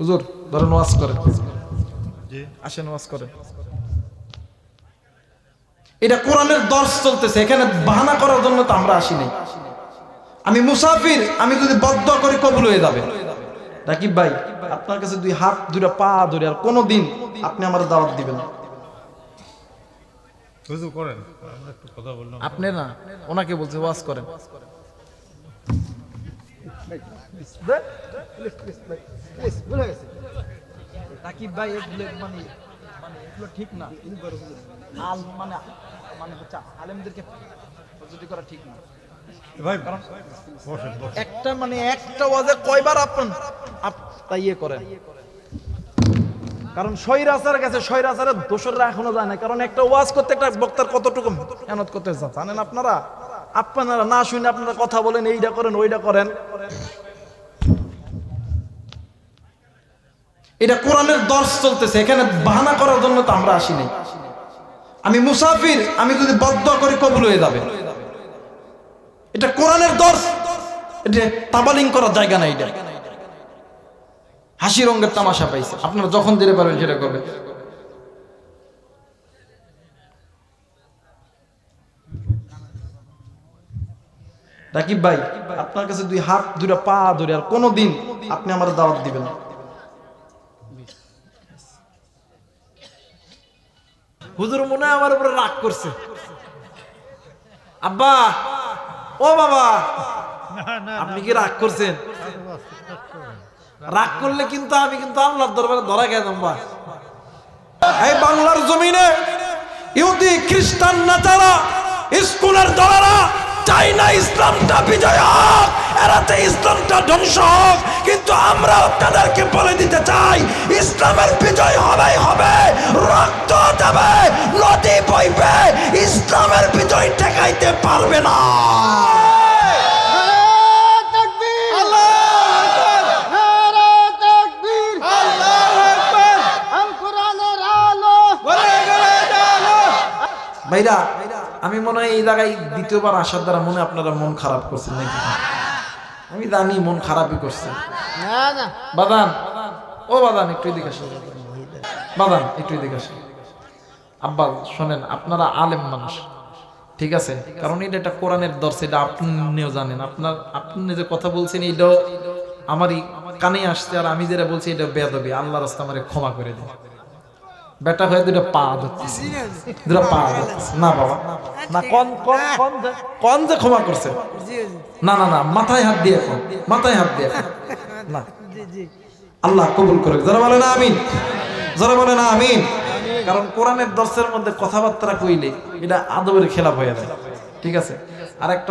হুজুর ধরেন ওয়াজ করেন জি আসেন ওয়াজ করেন এটা কোরআনের দর্শ চলতেছে এখানে বাহানা করার জন্য তো আমরা আসিনি আমি মুসাফির আমি যদি বদ্ধ করে কবুল হয়ে যাবে রাকিব ভাই আপনার কাছে দুই হাত দুইটা পা ধরে আর কোনোদিন আপনি আমার দাওয়াত দিবেন হুজুর করেন আমরা একটু কথা বললাম আপনি না ওনাকে বলছে ওয়াজ করেন রাকিব ভাই এগুলো মানে মানে এগুলো ঠিক না? আল মানে মানে হচ্ছে আলেমদেরকে যদি করা ঠিক না। ভাই একটা মানে একটা ওয়াজে কয়বার আপন? আপনি ইয়ে করেন। কারণ সৈরাচার কাছে সৈরাচারের দোসররা এখনও যায় না কারণ একটা ওয়াজ করতে একটা বক্তার কতটুকু মেহনত করতে জানেন আপনারা? আপনারা না শুনে আপনারা কথা বলেন এইটা করেন ওইটা করেন। এটা কোরআনের দর্শ চলতেছে, এখানে বাহানা করার জন্য তো আমরা আসিনি আমি মুসাফির, আমি যদি বদ্ধ করি কবুল হয়ে যাবে। এটা কোরআনের দর্শ। এটা তাবালিং করার জায়গা নাই এটা। হাসি রঙের তামাশা পাইছে। আপনারা যখন দিতে পারবেন সেটা করবেন। রাকিব ভাই, আপনার কাছে দুই হাত, দুইটা পা ধরে আর কোনোদিন আপনি আমার দাওয়াত দিবেন হুজুর মনে আমার উপরে রাগ করছে। আব্বা ও বাবা আপনি কি রাগ করছেন? রাগ করলে কিন্তু আমি কিন্তু আল্লাহর দরবারে ধরা গেলাম বা এই বাংলার জমিনে ইহুদি খ্রিস্টান নাচারা স্কুলের দলারা চাই না ইসলামটা বিজয় হোক এরাতে ইসলামটা ধ্বংস হোক কিন্তু আমরা তাদেরকে বলে দিতে চাই ইসলামের বিজয় হবে হবে রক্ত দেবে। নদী বইবে ইসলামের বিজয় ঠেকাইতে পারবে না। ভাইরা আমি মনে হয় এই জায়গায় দ্বিতীয়বার আসার দ্বারা মনে হয় আপনারা মন খারাপ করছেন নাকি? আমি জানি মন খারাপই করছে বাদান ও বাদান একটু এদিকে আসো বাদান একটু এদিকে আসো আব্বা শোনেন আপনারা আলেম মানুষ। ঠিক আছে? কারণ এটা একটা কোরআনের দর্শ এটা আপনিও জানেন। আপনার আপনি যে কথা বলছেন এইটাও আমারই কানে আসছে আর আমি যেটা বলছি এটা বেদবি আল্লাহ রাস্তা আমারে ক্ষমা করে দিন। বেটা হয়ে দুটা পা ধরতেছে। দুটা পা ধরতেছে। না বাবা। না কোন কোন কোন কোন যে ক্ষমা করছে? না না না মাথায় হাত দিয়ে কোন মাথায় হাত দিয়ে না। আল্লাহ কবুল করে যারা বলে না আমিন। যারা বলে না আমিন। কারণ কোরআনের দর্শের মধ্যে কথাবার্তা কইলে এটা আদবের খেলাপ হয়ে যায়। ঠিক আছে? আর একটা